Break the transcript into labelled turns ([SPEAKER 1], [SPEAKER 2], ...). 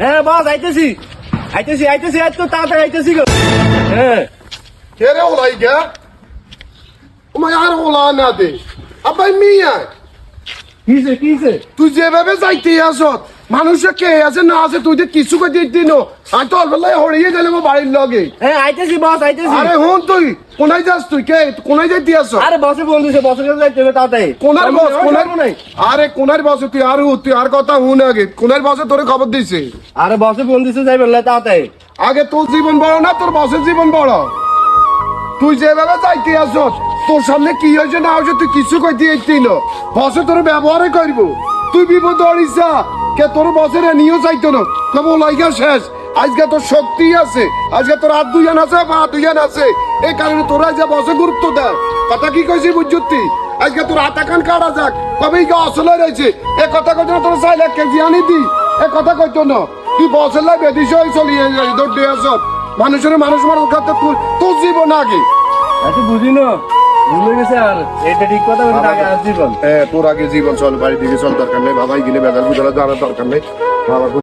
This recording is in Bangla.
[SPEAKER 1] হ্যাঁ বস আইতেছি। আইতেছি আইতেছি আজ তো তাড়াতাড়ি আইতেছি গো। হ্যাঁ
[SPEAKER 2] olay ga? Uma yar ola na de. আব্বাই মিয়া
[SPEAKER 1] কিছে কিছে
[SPEAKER 2] তুই যেভাবে যাইতে আসত মানুষে কে আছে না আছে তুই কিছু কে দিতি নো আর তো অল্পলাই হরিয়ে গেলে মো বাড়ির লগে।
[SPEAKER 1] হ্যাঁ আইতেছি বস আইতেছি।
[SPEAKER 2] আরে হন তুই কোনায় যাস তুই? কে কোনায় যাইতে আস?
[SPEAKER 1] আরে বসে ফোন দিছে বসের কাছে যাইতে হবে তাড়াতাড়ি।
[SPEAKER 2] কোনার বস কোনার
[SPEAKER 1] নাই।
[SPEAKER 2] আরে কোনার বসে তুই আর তুই আর কথা হুন আগে। কোনার বসে তোরে খবর দিছে।
[SPEAKER 1] আরে বসে ফোন দিছে যাইবেন না তাড়াতাড়ি।
[SPEAKER 2] আগে তোর জীবন বড় না তোর বসের জীবন বড়? তুই যেভাবে যাইতে আসত তোর সামনে কি হয়েছে না হয়েছে তুই কিছু কইতে দিল বসে তোর ব্যবহারে করব। তুই বিপদ অড়িসা কে তোর বসের নিয়েও চাইতো না। তবে লাইগা শেষ। আজকে তোর শক্তি আছে। আজকে তোর হাত দুইজন আছে পা দুইজন আছে। এই কারণে তোরা যে বসে গুরুত্ব দেয় কথা কি কইছি বুঝছি আজকে তোর হাতা কান কাটা যাক। কবে কি আসলে রয়েছে? এ কথা কইতো না, তোর চাইলে কেজি আনি দি। এ কথা কইতো না। তুই বসের লাই বেদিস হয়ে চলিয়ে যাই তোর দেহ মানুষের মানুষ মারার কথা তোর জীবন আগে।
[SPEAKER 1] আচ্ছা বুঝি না
[SPEAKER 2] হ্যাঁ তোর আগে জীবন চল বাড়ি দিকে চল দরকার নেই। বাবাই গেলে বেদার বুঝলে জানার দরকার নেই। বাবা